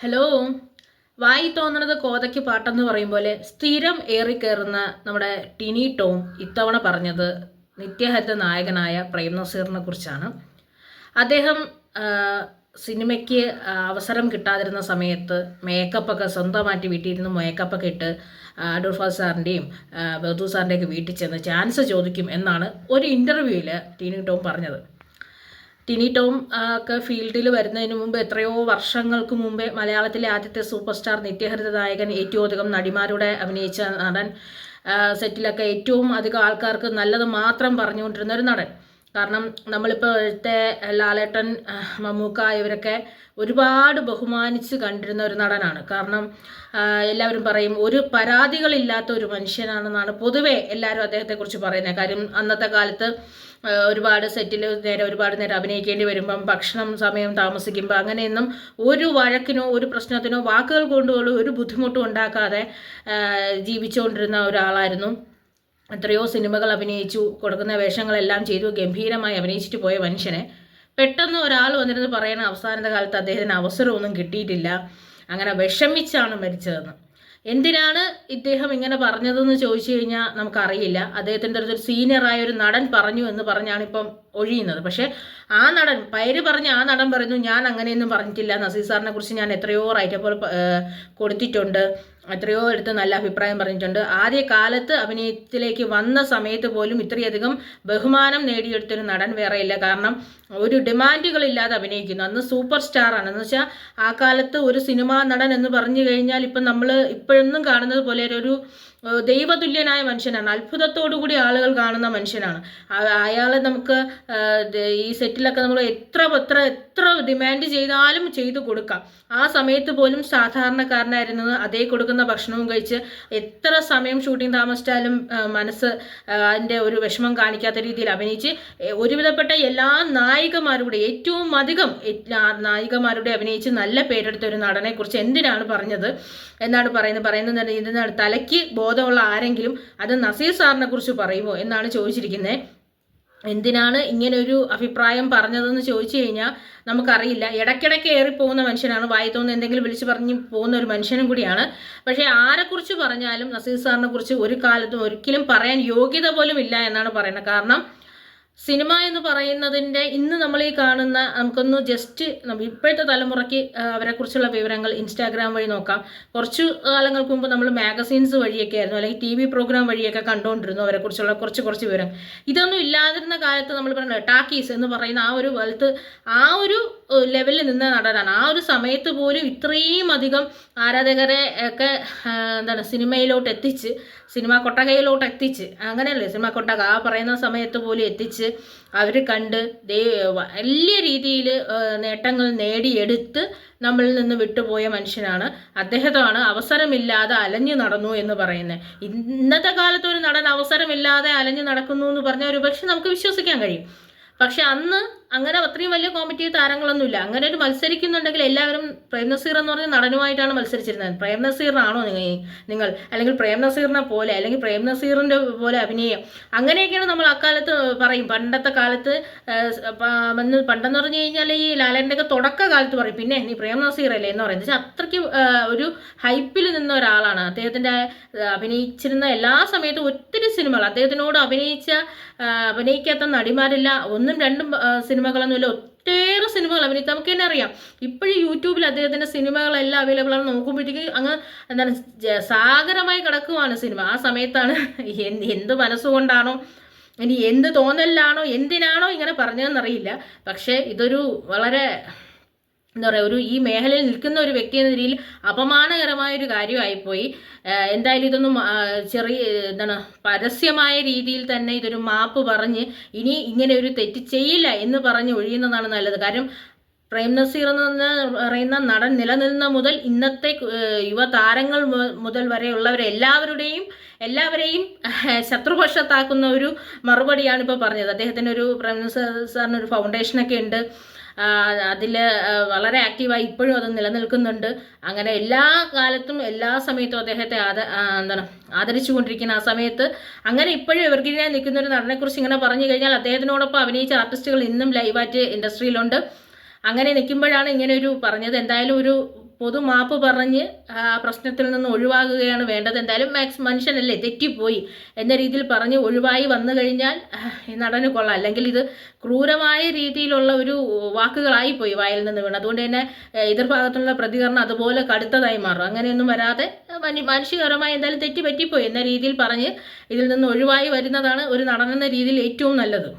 Hello. വായി തോന്നണത് കോതയ്ക്ക് പാട്ടെന്ന് പറയും പോലെ സ്ഥിരം ഏറിക്കയറുന്ന നമ്മുടെ ടിനി ടോം ഇത്തവണ പറഞ്ഞത് നിത്യഹരിത നായകനായ പ്രേം നസീറിനെ കുറിച്ചാണ്. അദ്ദേഹം സിനിമയ്ക്ക് അവസരം കിട്ടാതിരുന്ന സമയത്ത് മേക്കപ്പൊക്കെ സ്വന്തമായിട്ട് വീട്ടിൽ ഇരുന്ന് മേക്കപ്പൊക്കെ ഇട്ട് അടൂർഫാ സാറിന്റെയും ബഹദൂർ സാറിന്റെയൊക്കെ വീട്ടിൽ ചെന്ന് ചാൻസ് ചോദിക്കും എന്നാണ് ഒരു ഇന്റർവ്യൂവിൽ ടിനി ടോം പറഞ്ഞത്. ടിനി ടോം ഒക്കെ ഫീൽഡിൽ വരുന്നതിന് മുമ്പ് എത്രയോ വർഷങ്ങൾക്ക് മുമ്പേ മലയാളത്തിലെ ആദ്യത്തെ സൂപ്പർ സ്റ്റാർ നിത്യഹരിത നായകൻ ഏറ്റവും അധികം നടിമാരുടെ അഭിനയിച്ച നടൻ സെറ്റിലൊക്കെ ഏറ്റവും അധികം ആൾക്കാർക്ക് നല്ലത് മാത്രം പറഞ്ഞുകൊണ്ടിരുന്ന ഒരു നടൻ. കാരണം നമ്മളിപ്പോൾ ഇവിടുത്തെ ലാലേട്ടൻ മമ്മൂക്ക ഇവരൊക്കെ ഒരുപാട് ബഹുമാനിച്ച് കണ്ടിരുന്ന ഒരു നടനാണ്. കാരണം എല്ലാവരും പറയും ഒരു പരാതികളില്ലാത്ത ഒരു മനുഷ്യനാണെന്നാണ് പൊതുവേ എല്ലാവരും അദ്ദേഹത്തെക്കുറിച്ച് പറയുന്നത്. കാര്യം അന്നത്തെ കാലത്ത് ഒരുപാട് സെറ്റിൽ നേരെ ഒരുപാട് നേരം അഭിനയിക്കേണ്ടി വരുമ്പം ഭക്ഷണം സമയം താമസിക്കുമ്പോൾ അങ്ങനെയൊന്നും ഒരു വഴക്കിനോ ഒരു പ്രശ്നത്തിനോ വാക്കുകൾ കൊണ്ടുപോലും ഒരു ബുദ്ധിമുട്ടും ഉണ്ടാക്കാതെ ജീവിച്ചുകൊണ്ടിരുന്ന ഒരാളായിരുന്നു. എത്രയോ സിനിമകൾ അഭിനയിച്ചു കൊടുക്കുന്ന വേഷങ്ങളെല്ലാം ചെയ്തു ഗംഭീരമായി അഭിനയിച്ചിട്ട് പോയ മനുഷ്യനെ. പെട്ടെന്ന് ഒരാൾ വന്നിരുന്ന് പറയണ അവസാനത്തെ കാലത്ത് അദ്ദേഹത്തിന് അവസരമൊന്നും കിട്ടിയിട്ടില്ല. അങ്ങനെ വിഷമിച്ചാണ് മരിച്ചതെന്ന്. എന്തിനാണ് ഇദ്ദേഹം ഇങ്ങനെ പറഞ്ഞതെന്ന് ചോദിച്ചു കഴിഞ്ഞാൽ നമുക്കറിയില്ല. അദ്ദേഹത്തിന്റെ അടുത്തൊരു സീനിയറായ ഒരു നടൻ പറഞ്ഞു എന്ന് പറഞ്ഞാണ് ഇപ്പം ഒഴിയുന്നത്. പക്ഷേ ആ നടൻ പേര് പറഞ്ഞ് ആ നടൻ പറയുന്നു ഞാൻ അങ്ങനെയൊന്നും പറഞ്ഞിട്ടില്ല. നസീർ സാറിനെ കുറിച്ച് ഞാൻ എത്രയോ റൈറ്റപ്പോൾ കൊടുത്തിട്ടുണ്ട്. എത്രയോ എടുത്ത് നല്ല അഭിപ്രായം പറഞ്ഞിട്ടുണ്ട്. ആദ്യ കാലത്ത് അഭിനയത്തിലേക്ക് വന്ന സമയത്ത് പോലും ഇത്രയധികം ബഹുമാനം നേടിയെടുത്തൊരു നടൻ വേറെയില്ല. കാരണം ഒരു ഡിമാൻഡുകളില്ലാതെ അഭിനയിക്കുന്നു. അന്ന് സൂപ്പർ സ്റ്റാർ ആണ് എന്ന് വെച്ചാൽ ആ കാലത്ത് ഒരു സിനിമാ നടൻ എന്ന് പറഞ്ഞു കഴിഞ്ഞാൽ ഇപ്പം നമ്മൾ ഇപ്പോഴൊന്നും കാണുന്നത് പോലെ ഒരു ദൈവതുല്യനായ മനുഷ്യനാണ്. അത്ഭുതത്തോടു കൂടി ആളുകൾ കാണുന്ന മനുഷ്യനാണ്. അയാളെ നമുക്ക് ഈ സെറ്റിലൊക്കെ നമ്മൾ എത്ര എത്ര എത്ര ഡിമാൻഡ് ചെയ്താലും ചെയ്തു കൊടുക്കാം. ആ സമയത്ത് പോലും സാധാരണക്കാരനായിരുന്നത് അതേ കൊടുക്കുന്ന ഭക്ഷണവും കഴിച്ച് എത്ര സമയം ഷൂട്ടിംഗ് താമസിച്ചാലും മനസ്സ് അതിന്റെ ഒരു വിഷമം കാണിക്കാത്ത രീതിയിൽ അഭിനയിച്ച് ഒരുവിധപ്പെട്ട എല്ലാ നായികമാരുടെ ഏറ്റവും അധികം നായികമാരുടെ അഭിനയിച്ച് നല്ല പേരെടുത്ത ഒരു നടനെക്കുറിച്ച് എന്തിനാണ് പറഞ്ഞത്? എന്നാണ് പറയുന്നത്. പറയുന്നത് തലയ്ക്ക് ബോധമുള്ള ആരെങ്കിലും അത് നസീർ സാറിനെ കുറിച്ച് പറയുമോ എന്നാണ് ചോദിച്ചിരിക്കുന്നത് എന്തിനാണ് ഇങ്ങനൊരു അഭിപ്രായം പറഞ്ഞതെന്ന് ചോദിച്ചു കഴിഞ്ഞാൽ നമുക്കറിയില്ല. ഇടയ്ക്കിടയ്ക്ക് ഏറിപ്പോകുന്ന മനുഷ്യനാണ്. വായി തോന്നുന്ന എന്തെങ്കിലും വിളിച്ചു പറഞ്ഞ് പോകുന്ന ഒരു മനുഷ്യനും കൂടിയാണ്. പക്ഷേ ആരെക്കുറിച്ച് പറഞ്ഞാലും നസീർ സാറിനെ കുറിച്ച് ഒരു കാലത്തും ഒരിക്കലും പറയാൻ യോഗ്യത പോലും ഇല്ല എന്നാണ് പറയുന്നത് കാരണം സിനിമ എന്ന് പറയുന്നതിന്റെ ഇന്ന് നമ്മൾ ഈ കാണുന്ന നമുക്കൊന്ന് ജസ്റ്റ് ഇപ്പോഴത്തെ തലമുറയ്ക്ക് അവരെക്കുറിച്ചുള്ള വിവരങ്ങൾ ഇൻസ്റ്റാഗ്രാം വഴി നോക്കാം. കുറച്ച് കാലങ്ങൾക്ക് മുമ്പ് നമ്മൾ മാഗസീൻസ് വഴിയൊക്കെ ആയിരുന്നു അല്ലെങ്കിൽ ടി വി പ്രോഗ്രാം വഴിയൊക്കെ കണ്ടുകൊണ്ടിരുന്നു അവരെക്കുറിച്ചുള്ള കുറച്ച് കുറച്ച് വിവരം ഇതൊന്നും ഇല്ലാതിരുന്ന കാലത്ത് നമ്മൾ പറയുന്നത് ടാക്കീസ് എന്ന് പറയുന്ന ആ ഒരു വെൽത്ത് ആ ഒരു ലെവലിൽ നിന്ന നടനാണ്. ആ ഒരു സമയത്ത് പോലും ഇത്രയും അധികം ആരാധകരെ ഒക്കെ എന്താണ് സിനിമയിലോട്ട് എത്തിച്ച് സിനിമ കൊട്ടകയിലോട്ട് എത്തിച്ച് അങ്ങനെയല്ലേ സിനിമ കൊട്ടക ആ പറയുന്ന സമയത്ത് പോലും എത്തിച്ച് അവർ കണ്ട് വലിയ രീതിയിൽ നേട്ടങ്ങൾ നേടിയെടുത്ത് നമ്മളിൽ നിന്ന് വിട്ടുപോയ മനുഷ്യനാണ്. അദ്ദേഹത്താണ് അവസരമില്ലാതെ അലഞ്ഞു നടന്നു എന്ന് പറയുന്നത് ഇന്നത്തെ കാലത്ത് ഒരു നടൻ അവസരമില്ലാതെ അലഞ്ഞു നടക്കുന്നു എന്ന് പറഞ്ഞാൽ ഒരു പക്ഷെ നമുക്ക് വിശ്വസിക്കാൻ കഴിയും. പക്ഷെ അന്ന് അങ്ങനെ അത്രയും വലിയ കോമ്പറ്റീവ് താരങ്ങളൊന്നുമില്ല. അങ്ങനെ ഒരു മത്സരിക്കുന്നുണ്ടെങ്കിൽ എല്ലാവരും പ്രേം നസീർ എന്ന് പറഞ്ഞ നടനുമായിട്ടാണ് മത്സരിച്ചിരുന്നത്. പ്രേം നസീറിനാണോ നിങ്ങൾ നിങ്ങൾ അല്ലെങ്കിൽ പ്രേം നസീറിനെ പോലെ അല്ലെങ്കിൽ പ്രേം നസീറിന്റെ പോലെ അഭിനയം. അങ്ങനെയൊക്കെയാണ് നമ്മൾ അക്കാലത്ത് പറയും. പണ്ടത്തെ കാലത്ത് പണ്ടെന്ന് പറഞ്ഞു കഴിഞ്ഞാൽ ഈ ലാലേന്റെ ഒക്കെ തുടക്ക കാലത്ത് പറയും. പിന്നെ നീ പ്രേം നസീർ അല്ലേ എന്ന് പറയുന്നത് അത്രയ്ക്ക് ഒരു ഹൈപ്പിൽ നിന്ന ഒരാളാണ്. അദ്ദേഹത്തിന്റെ അഭിനയിച്ചിരുന്ന എല്ലാ സമയത്തും ഒത്തിരി സിനിമകൾ. അദ്ദേഹത്തിനോട് അഭിനയിച്ച അഭിനയിക്കാത്ത നടിമാരില്ല. ഒന്നും രണ്ടും ഏഹ്, സിനിമകളൊന്നുമില്ല. ഒട്ടേറെ സിനിമകൾ അഭിനയിച്ച് നമുക്ക് തന്നെ അറിയാം. ഇപ്പോഴും യൂട്യൂബിൽ അദ്ദേഹത്തിന്റെ സിനിമകളെല്ലാം അവൈലബിൾ ആണ്. നോക്കുമ്പോഴത്തേക്ക് അങ്ങ് എന്താണ് സാഗരമായി കിടക്കുവാണ് സിനിമ. ആ സമയത്താണ് എന്ത് മനസ്സുകൊണ്ടാണോ ഇനി എന്ത് തോന്നലിലാണോ എന്തിനാണോ ഇങ്ങനെ പറഞ്ഞതെന്നറിയില്ല. പക്ഷേ ഇതൊരു വളരെ എന്താ പറയുക ഒരു ഈ മേഖലയിൽ നിൽക്കുന്ന ഒരു വ്യക്തി എന്ന രീതിയിൽ അപമാനകരമായ ഒരു കാര്യമായിപ്പോയി എന്തായാലും ഇതൊന്നും ചെറിയ എന്താണ് പരസ്യമായ രീതിയിൽ തന്നെ ഇതൊരു മാപ്പ് പറഞ്ഞ് ഇനി ഇങ്ങനെ ഒരു തെറ്റ് ചെയ്യില്ല എന്ന് പറഞ്ഞ് ഒഴിയുന്നതാണ് നല്ലത്. കാരണം പ്രേം നസീർ എന്ന് പറയുന്ന നടൻ നിലനിന്ന മുതൽ ഇന്നത്തെ യുവതാരങ്ങൾ മുതൽ വരെയുള്ളവരെ എല്ലാവരുടെയും എല്ലാവരെയും ശത്രുപക്ഷത്താക്കുന്ന ഒരു മറുപടിയാണ് ഇപ്പോൾ പറഞ്ഞത്. അദ്ദേഹത്തിന് ഒരു പ്രേം നസീർ സാറിന് ഒരു ഫൗണ്ടേഷനൊക്കെ ഉണ്ട്. അതിൽ വളരെ ആക്റ്റീവായി ഇപ്പോഴും അത് നിലനിൽക്കുന്നുണ്ട്. അങ്ങനെ എല്ലാ കാലത്തും എല്ലാ സമയത്തും അദ്ദേഹത്തെ ആദ എന്താണ് ആദരിച്ചു കൊണ്ടിരിക്കുന്ന ആ സമയത്ത് അങ്ങനെ ഇപ്പോഴും എവർഗ്രീനായി നിൽക്കുന്ന ഒരു നടനെക്കുറിച്ച് ഇങ്ങനെ പറഞ്ഞു കഴിഞ്ഞാൽ അദ്ദേഹത്തിനോടൊപ്പം അഭിനയിച്ച ആർട്ടിസ്റ്റുകൾ ഇന്നും ലൈവായിട്ട് ഇൻഡസ്ട്രിയിലുണ്ട് അങ്ങനെ നിൽക്കുമ്പോഴാണ് ഇങ്ങനെ ഒരു പറഞ്ഞത്. എന്തായാലും ഒരു പൊതുമാപ്പ് പറഞ്ഞ് ആ പ്രശ്നത്തിൽ നിന്ന് ഒഴിവാകുകയാണ് വേണ്ടത്. എന്തായാലും മാക്സ് മനുഷ്യനല്ലേ തെറ്റിപ്പോയി എന്ന രീതിയിൽ പറഞ്ഞ് ഒഴിവായി വന്നു കഴിഞ്ഞാൽ നടന് കൊള്ളാം. അല്ലെങ്കിൽ ഇത് ക്രൂരമായ രീതിയിലുള്ള ഒരു വാക്കുകളായി പോയി വായിൽ നിന്ന് വീണ്. അതുകൊണ്ട് തന്നെ എതിർഭാഗത്തുള്ള പ്രതികരണം അതുപോലെ കടുത്തതായി മാറും. അങ്ങനെയൊന്നും വരാതെ മനുഷ്യപരമായി എന്തായാലും തെറ്റി പറ്റിപ്പോയി എന്ന രീതിയിൽ പറഞ്ഞ് ഇതിൽ നിന്ന് ഒഴിവായി വരുന്നതാണ് ഒരു നടനെന്ന രീതിയിൽ ഏറ്റവും നല്ലത്.